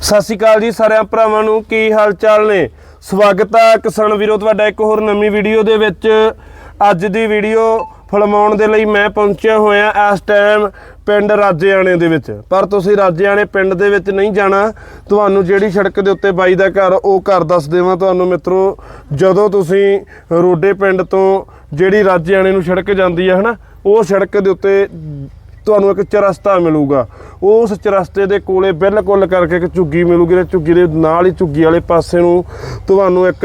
ਸਤਿ ਸ਼੍ਰੀ ਅਕਾਲ ਜੀ ਸਾਰਿਆਂ ਭਰਾਵਾਂ ਨੂੰ, ਕੀ ਹਾਲ ਚਾਲ ਨੇ? ਸਵਾਗਤ ਆ ਕਿਸਾਨ ਵੀਰੋ, ਤੁਹਾਡਾ ਇੱਕ ਹੋਰ ਨਵੀਂ ਵੀਡੀਓ ਦੇ ਵਿੱਚ। ਅੱਜ ਦੀ ਵੀਡੀਓ ਫਿਲਮਾਉਣ ਦੇ ਲਈ ਮੈਂ ਪਹੁੰਚਿਆ ਹੋਇਆ ਇਸ ਟਾਈਮ ਪਿੰਡ ਰਾਜੇਆਣੇ ਦੇ ਵਿੱਚ। ਪਰ ਤੁਸੀਂ ਰਾਜੇਆਣੇ ਪਿੰਡ ਦੇ ਵਿੱਚ ਨਹੀਂ ਜਾਣਾ, ਤੁਹਾਨੂੰ ਜਿਹੜੀ ਸੜਕ ਦੇ ਉੱਤੇ ਬਾਈ ਦਾ ਘਰ, ਉਹ ਘਰ ਦੱਸ ਦੇਵਾਂ ਤੁਹਾਨੂੰ ਮਿੱਤਰੋ। ਜਦੋਂ ਤੁਸੀਂ ਰੋਡੇ ਪਿੰਡ ਤੋਂ ਜਿਹੜੀ ਰਾਜੇਆਣੇ ਨੂੰ ਸੜਕ ਜਾਂਦੀ ਹੈ ਹਨਾ, ਉਹ ਸੜਕ ਦੇ ਉੱਤੇ ਤੁਹਾਨੂੰ ਇੱਕ ਚਰਸਤਾ ਮਿਲੂਗਾ। ਉਸ ਚਰਸਤੇ ਦੇ ਕੋਲੇ ਬਿਲਕੁਲ ਕਰਕੇ ਇੱਕ ਝੁੱਗੀ ਮਿਲੂਗੀ ਤੇ ਝੁੱਗੀ ਦੇ ਨਾਲ ਹੀ ਝੁੱਗੀ ਵਾਲੇ ਪਾਸੇ ਨੂੰ ਤੁਹਾਨੂੰ ਇੱਕ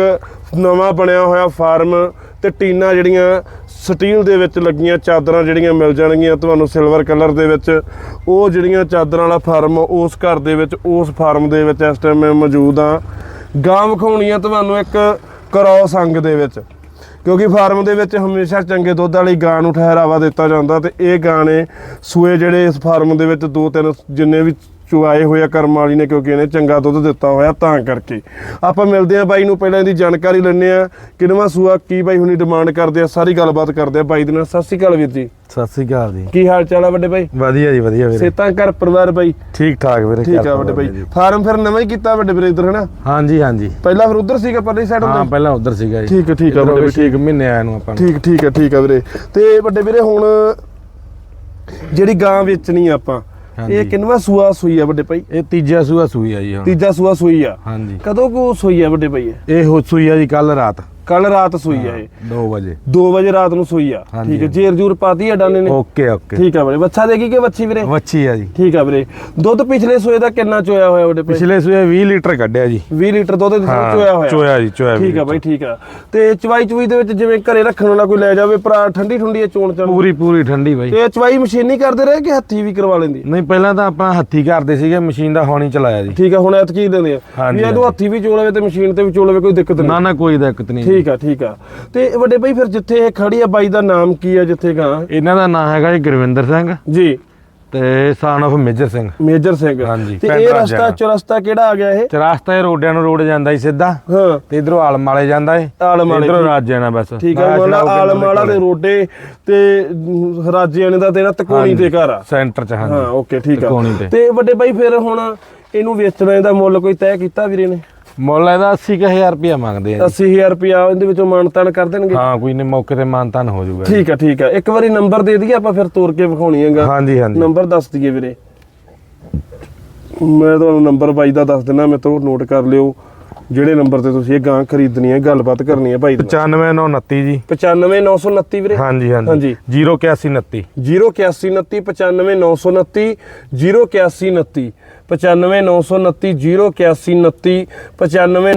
ਨਵਾਂ ਬਣਿਆ ਹੋਇਆ ਫਾਰਮ ਤੇ ਟੀਨਾ ਜਿਹੜੀਆਂ ਸਟੀਲ ਦੇ ਵਿੱਚ ਲੱਗੀਆਂ ਚਾਦਰਾਂ ਜਿਹੜੀਆਂ ਮਿਲ ਜਾਣਗੀਆਂ ਤੁਹਾਨੂੰ ਸਿਲਵਰ ਕਲਰ ਦੇ ਵਿੱਚ। ਉਹ ਜਿਹੜੀਆਂ ਚਾਦਰਾਂ ਵਾਲਾ ਫਾਰਮ ਉਸ ਘਰ ਦੇ ਵਿੱਚ, ਉਸ ਫਾਰਮ ਦੇ ਵਿੱਚ ਇਸ ਟਾਈਮ ਮੈਂ ਮੌਜੂਦ ਆ ਗਾਂ ਵਿਖਾਉਣੀ ਆ ਤੁਹਾਨੂੰ ਇੱਕ ਕਰੌਸ ਸੰਗ ਦੇ ਵਿੱਚ। ਕਿਉਂਕਿ ਫਾਰਮ ਦੇ ਵਿੱਚ ਹਮੇਸ਼ਾ ਚੰਗੇ ਦੁੱਧ ਵਾਲੀ ਗਾਂ ਨੂੰ ਠਹਿਰਾਵਾ ਦਿੱਤਾ ਜਾਂਦਾ ਤੇ ਇਹ ਗਾਂ ਨੇ ਸੂਏ ਜਿਹੜੇ ਇਸ ਫਾਰਮ ਦੇ ਵਿੱਚ ਦੋ ਤਿੰਨ ਜਿੰਨੇ ਵੀ ਚੁਆਏ ਹੋਏ ਆ ਕਰਮ ਵਾਲੀ ਨੇ ਕਿਉਂਕਿ ਇਹਨੇ ਚੰਗਾ ਦੁੱਧ ਦਿੱਤਾ ਹੋਇਆ ਤਾਂ ਕਰਕੇ। ਆਪਾਂ ਮਿਲਦੇ ਆ ਬਾਈ ਨੂੰ ਪਹਿਲਾਂ ਇਹਦੀ ਜਾਣਕਾਰੀ ਲੈਣੇ ਆ ਕਿਨਵਾ ਸੂਆ ਕੀ ਬਾਈ ਹੁਣੀ ਡਿਮਾਂਡ ਕਰਦੇ ਆ? ਸਾਰੀ ਗੱਲਬਾਤ ਕਰਦੇ ਆ ਬਾਈ ਦੇ ਨਾਲ। ਸਤਿ ਸ਼੍ਰੀ ਅਕਾਲ ਵੀਰ ਜੀ। ਸਤਿ ਸ੍ਰੀ ਅਕਾਲ ਜੀ। ਕੀ ਹਾਲ ਚਾਲ ਆ ਵੱਡੇ ਬਾਈ? ਵਧੀਆ ਜੀ ਵਧੀਆ ਵੀਰੇ। ਸੇਤਾਂ ਘਰ ਪਰਿਵਾਰ ਬਾਈ? ਠੀਕ ਠਾਕ ਵੀਰੇ ਠੀਕ ਆ ਵੱਡੇ ਬਾਈ। ਫਾਰਮ ਫਿਰ ਨਵਾਂ ਹੀ ਕੀਤਾ ਵੱਡੇ ਵੀਰੇ ਇਧਰ ਹਨਾ? ਹਾਂਜੀ ਹਾਂਜੀ। ਪਹਿਲਾਂ ਫਿਰ ਉਧਰ ਸੀਗਾ ਪਰਲੀ ਸਾਈਡ ਹਾਂ ਪਹਿਲਾਂ ਉਧਰ ਸੀਗਾ ਜੀ। ਠੀਕ ਠੀਕ ਹੋ ਵੱਡੇ ਗਏ ਵੀਰੇ, ਛੇ ਕੁ ਮਹੀਨੇ ਆਇਆ ਨੂੰ ਆਪਾਂ ਠੀਕ ਠੀਕ ਹੈ ਠੀਕ ਹੈ ਵੀਰੇ। ਤੇ ਵੱਡੇ ਵੀਰੇ ਹੁਣ ਜਿਹੜੀ ਗਾਂ ਵੇਚਣੀ ਆ ਆਪਾਂ। ਇਹ ਕਿੰਨਵਾ ਸੂਆ ਸੂਈ ਆ ਵੱਡੇ ਭਾਈ? ਇਹ ਤੀਜਾ ਸੂਆ ਸੂਈ ਆ ਜੀ ਹੁਣ। ਤੀਜਾ ਸੂਆ ਸੂਈ ਆ। ਹਾਂਜੀ। ਕਦੋਂ ਕੋ ਸੂਈ ਆ ਵੱਡੇ ਭਾਈ ਇਹ? ਹੋ ਸੂਈ ਆ ਜੀ ਕੱਲ ਰਾਤ। ਕੱਲ ਰਾਤ ਸੂਈ ਆ ਇਹ। 2 ਵਜੇ। 2 ਵਜੇ ਰਾਤ ਨੂੰ ਸੂਈ ਆ। ਹਾਂਜੀ, ਠੀਕ ਹੈ ਹਾਂਜੀ। ਜੇਰ ਜੂਰ ਪਾਤੀ ਆ ਡਾਨੇ ਨੇ? Okay okay. ਠੀਕ ਆ ਵੀਰੇ। ਬੱਚਾ ਦੇਗੀ ਕਿ ਬੱਚੀ ਵੀਰੇ? ਵੱਛੀ ਆ ਜੀ। ਠੀਕ ਆ ਵੀਰੇ। ਦੁੱਧ ਪਿਛਲੇ ਸੂਏ ਦਾ ਕਿੰਨਾ ਚੋਇਆ ਹੋਇਆ ਭਾਈ ਪਿਛਲੇ? ਸੂਏ 20 ਲੀਟਰ ਕੱਢਿਆ ਜੀ। 20 ਲੀਟਰ ਦੁੱਧ ਦੇ ਹਾਂ, ਚੋਇਆ ਹੋਇਆ। ਚੋਇਆ ਜੀ, ਚੋਇਆ ਠੀਕ ਆ ਵੀਰੇ। ਬਾਈ ਠੀਕ ਆ। ਤੇ ਚਵਾਈ ਚੁਈ ਦੇ ਵਿੱਚ ਜਿਵੇਂ ਘਰੇ ਰੱਖਣ ਵਾਲਾ ਕੋਈ ਲੈ ਜਾਵੇ ਭਰਾ ਠੰਡੀ ਠੰਡੀ ਆ ਚੋਣ ਚਣ ਪੂਰੀ ਪੂਰੀ ਠੰਡੀ ਬਾਈ। ਤੇ ਚਵਾਈ ਮਸ਼ੀਨੀ ਕਰਦੇ ਰਹੇ ਕਿ ਹੱਥੀ ਵੀ ਕਰਵਾ ਲੈਂਦੀ? ਨਹੀਂ ਪਹਿਲਾਂ ਤਾਂ ਆਪਾਂ ਹੱਥੀ ਕਰਦੇ ਸੀਗੇ ਮਸ਼ੀਨ ਦਾ ਹੋਣੀ ਚਲਾਇਆ ਜੀ। ਠੀਕ ਆ ਹੁਣ ਐਤ ਕੀ ਦਿੰਦੇ ਆ। ਹਾਂਜੀ, ਵੀ ਇਹਨੂੰ ਹਾਂਜੀ। ਹੱਥੀ ਵੀ ਚੋਲਵੇ ਤੇ ਮਸ਼ੀਨ ਤੇ ਵੀ ਚੋਲਵੇ ਕੋਈ ਦਿੱਕਤ ਨਾ ਨਹੀਂ। ਨਾ ਕੋਈ ਦਿੱਕਤ ਨਹੀਂ। ਜੀ। ਠੀਕ ਆ ਠੀਕ ਆ। ਤੇ ਵੱਡੇ ਭਾਈ ਫਿਰ ਜਿੱਥੇ ਇਹ ਖੜੀ ਆ ਬਾਈ ਦਾ ਨਾਮ ਕੀ ਆ ਜਿੱਥੇ ਗਾਂ? ਇਹਨਾਂ ਦਾ ਨਾਮ ਹੈਗਾ ਜੀ ਗੁਰਵਿੰਦਰ ਸਿੰਘ ਜੀ। ਤੇ son of Major Singh. Major Singh. ਹਾਂਜੀ, ਤੇ ਇਹ। ਰਸਤਾ ਚੁਰਸਤਾ ਕਿਹੜਾ ਆ ਗਿਆ ਇਹ? ਚਰਾਸਤਾ ਇਹ ਰੋਡਿਆਂ ਨੂੰ ਰੋਡ ਜਾਂਦਾ ਜੀ ਸਿੱਧਾ। ਹਾਂ। ਤੇ ਇਧਰੋਂ ਆਲਮ ਵਾਲੇ ਜਾਂਦਾ ਏ ਆਲਮ ਵਾਲੇ, ਇਧਰੋਂ ਠੀਕ। ਰਾਜ ਜਾਣਾ ਬਸ। ਠੀਕ ਆ ਮਤਲਬ ਆਲਮਾਲਾ ਦੇ ਰੋਡੇ ਤੇ ਰਾਜਿਆਣੇ ਦਾ ਤੇਰਾ ਤਕੋਣੀ ਤੇ ਘਰ ਆ। ਸੈਂਟਰ ਚ ਹਾਂਜੀ। ਹਾਂ ਓਕੇ ਠੀਕ ਆ। ਤੇ। ਤੇ ਵੱਡੇ ਭਾਈ ਫਿਰ ਹੁਣ ਇਹਨੂੰ ਵੇਚਣਾ ਇਹਦਾ ਮੁੱਲ ਕੋਈ ਤੈਅ ਕੀਤਾ ਵੀਰੇ ਨੇ? ਮੁੱਲ ਇਹਦਾ 80000 ਰੁਪਇਆ ਮੰਗਦੇ ਆ ਜੀ। 80000 ਰੁਪਿਆ ਇਹਦੇ ਵਿੱਚੋਂ ਮਾਨਤਾਨ ਕਰ ਦੇਣਗੇ? ਹਾਂ ਕੋਈ ਨਹੀਂ ਮੌਕੇ ਤੇ ਮਾਨਤਾਨ ਹੋ ਜਾਊਗਾ। ਠੀਕ ਆ ਠੀਕ ਆ। ਇੱਕ ਵਾਰੀ ਨੰਬਰ ਦੇ ਦਈਏ ਆਪਾਂ ਫਿਰ ਤੋਰ ਕੇ ਵਿਖਾਉਣੀ ਹੈਗਾ। ਹਾਂਜੀ ਹਾਂਜੀ। ਨੰਬਰ ਦੱਸ ਦਈਏ ਵੀਰੇ। ਮੈਂ ਤੁਹਾਨੂੰ ਨੰਬਰ ਬਾਈ ਦਾ ਦੱਸ ਦਿੰਦਾ ਮੈਂ ਤੋਂ ਨੋਟ ਕਰ ਲਿਓ। ਜਿਹੜੇ ਨੰਬਰ ਤੇ ਤੁਸੀਂ ਇਹ ਗਾਂ ਖਰੀਦਣੀ ਹੈ ਗੱਲਬਾਤ ਕਰਨੀ ਹੈ ਭਾਈ ਦੇ ਨਾਲ 95929 ਜੀ। 95929 ਵੀਰੇ। ਹਾਂਜੀ ਹਾਂਜੀ। 08129 08129 95929 08129 95929 08129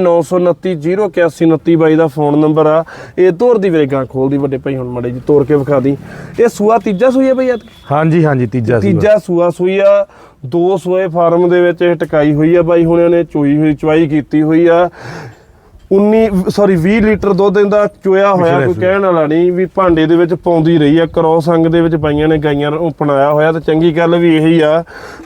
95929 ਬਾਈ ਦਾ ਫੋਨ ਨੰਬਰ ਆ। ਇਹ ਤੋਰ ਦੀ ਵੀਰੇ ਗਾਂ ਖੋਲਦੀ ਵੱਡੇ ਭਾਈ ਹੁਣ ਮੜੇ ਜੀ ਤੋਰ ਕੇ ਵਿਖਾ ਦੀ। ਇਹ ਸੂਆ ਤੀਜਾ ਸੂਈ ਹੈ ਬਈ ਐਤਕੀ? ਹਾਂਜੀ ਹਾਂਜੀ ਤੀਜਾ ਸੀ ਤੀਜਾ ਸੂਆ ਸੂਈ ਆ। ਦੋ ਸੂਏ ਫਾਰਮ ਦੇ ਵਿੱਚ ਇਹ ਟਿਕਾਈ ਹੋਈ ਆ ਬਾਈ ਹੁਣਿਆਂ ਨੇ ਚੋਈ ਹੋਈ ਚਵਾਈ ਕੀਤੀ ਹੋਈ ਆ। 19 ਸੌਰੀ 20 ਲੀਟਰ ਦੁੱਧ ਇਹਦਾ ਚੋਇਆ ਹੋਇਆ ਕੋਈ। ਕਹਿਣ ਵਾਲਾ ਨਹੀਂ ਵੀ ਭਾਂਡੇ ਦੇ ਵਿੱਚ ਪਾਉਂਦੀ ਰਹੀ ਆ ਕਰੋਸ ਅੰਗ ਦੇ ਵਿੱਚ ਪਾਈਆਂ ਨੇ ਗਾਈਆਂ ਨੂੰ ਅਪਣਾਇਆ ਹੋਇਆ ਤੇ ਚੰਗੀ ਗੱਲ ਵੀ ਇਹੀ ਆ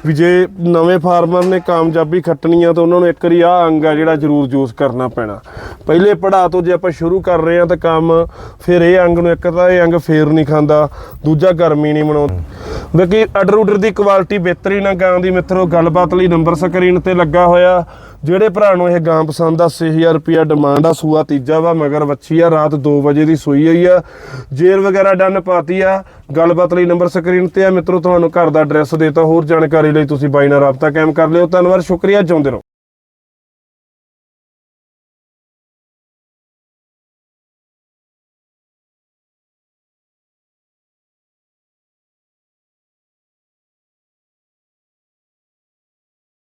ਵੀ ਜੇ ਨਵੇਂ ਫਾਰਮਰ ਨੇ ਕਾਮਯਾਬੀ ਖੱਟਣੀ ਆ ਤਾਂ ਉਹਨਾਂ ਨੂੰ ਇੱਕ ਵਾਰੀ ਆ ਅੰਗ ਆ ਜਿਹੜਾ ਜ਼ਰੂਰ ਯੂਜ਼ ਕਰਨਾ ਪੈਣਾ। ਪਹਿਲੇ ਪੜਾ ਤੋਂ ਜੇ ਆਪਾਂ ਸ਼ੁਰੂ ਕਰ ਰਹੇ ਆ ਤਾਂ ਕੰਮ ਫਿਰ ਇਹ ਅੰਗ ਨੂੰ ਇੱਕ ਤਾਂ ਇਹ ਅੰਗ ਫੇਰ ਨਹੀਂ ਖਾਂਦਾ ਦੂਜਾ ਗਰਮੀ ਨਹੀਂ ਮਨਾਉਂਦਾ। ਬਾਕੀ ਉਡਰ ਦੀ ਕੁਆਲਿਟੀ ਬਿਹਤਰੀਨ ਆ ਗਾਂ ਦੀ ਮਿੱਤਰੋ ਗੱਲਬਾਤ ਲਈ ਨੰਬਰ ਸਕਰੀਨ ਤੇ ਲੱਗਾ ਹੋਇਆ। ਜਿਹੜੇ ਭਰਾ ਨੂੰ ਇਹ ਗਾਂ ਪਸੰਦ ਆ 8000 ਰੁਪਿਆ ਡਿਮਾਂਡ ਆ, ਸੂਆ ਤੀਜਾ ਵਾ, ਮਗਰ ਵੱਛੀ ਆ, ਰਾਤ 2 ਵਜੇ ਦੀ ਸੂਈ ਹੋਈ ਆ। ਜੇਰ ਵਗੈਰਾ ਡਨ ਪਾਤੀ ਆ। ਗੱਲਬਾਤ ਲਈ ਨੰਬਰ ਸਕਰੀਨ ਤੇ ਆ। ਮਿੱਤਰੋ, ਤੁਹਾਨੂੰ ਘਰ ਦਾ ਐਡਰੈਸ ਦੇਤਾ। ਹੋਰ ਜਾਣਕਾਰੀ ਲਈ ਤੁਸੀਂ ਬਾਈ ਨਾਲ ਰਾਬਤਾ ਕਾਇਮ ਕਰ ਲਿਓ। ਧੰਨਵਾਦ, ਸ਼ੁਕਰੀਆ। ਚਾਹੁੰਦੇ ਰਹੋ।